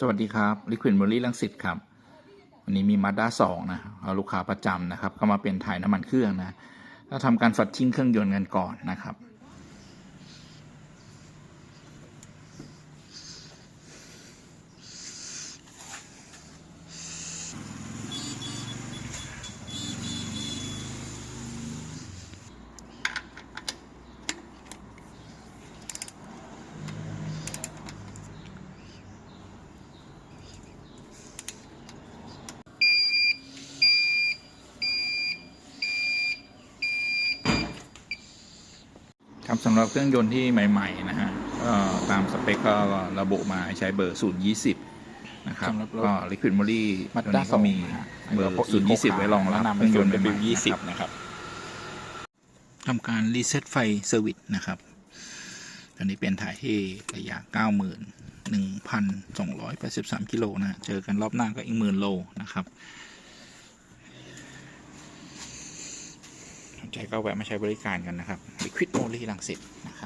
สวัสดีครับ Liquid m o r y ลังสิตครับ วันนี้มีมาด้าสองนะเอาลูกค้าประจำนะครับ ก็มาเป็นถ่ายน้ำมันเครื่องนะถ้าทำการฟัดชิ่งเครื่องยนต์กันก่อนนะครับ ครับสำหรับเครื่องยนต์ที่ใหม่ๆนะฮะก็ตามสเปคก็ระบุมาใช้เบอร์ 020 นะครับสำหรับรถก็ Liquid m o r y มาตัวด้านี้ก็มีเบอร์ 020 ไว้รองรับแนะนำเครื่องยนต์เป็นใหบิม่วๆยี่สิบนะครับนะครับ ทำการรีเซ็ตไฟเซอร์วิสนะครับ ตอนนี้เป็นถ่ายที่ระยะ 91,283 กิโลนะ เจอกันรอบหน้าก็อีกหมื่นโลนะครับสน ใจก็แวะมาใช้บริการกันนะครับ Liquid m o l y ลังสิตนะครับ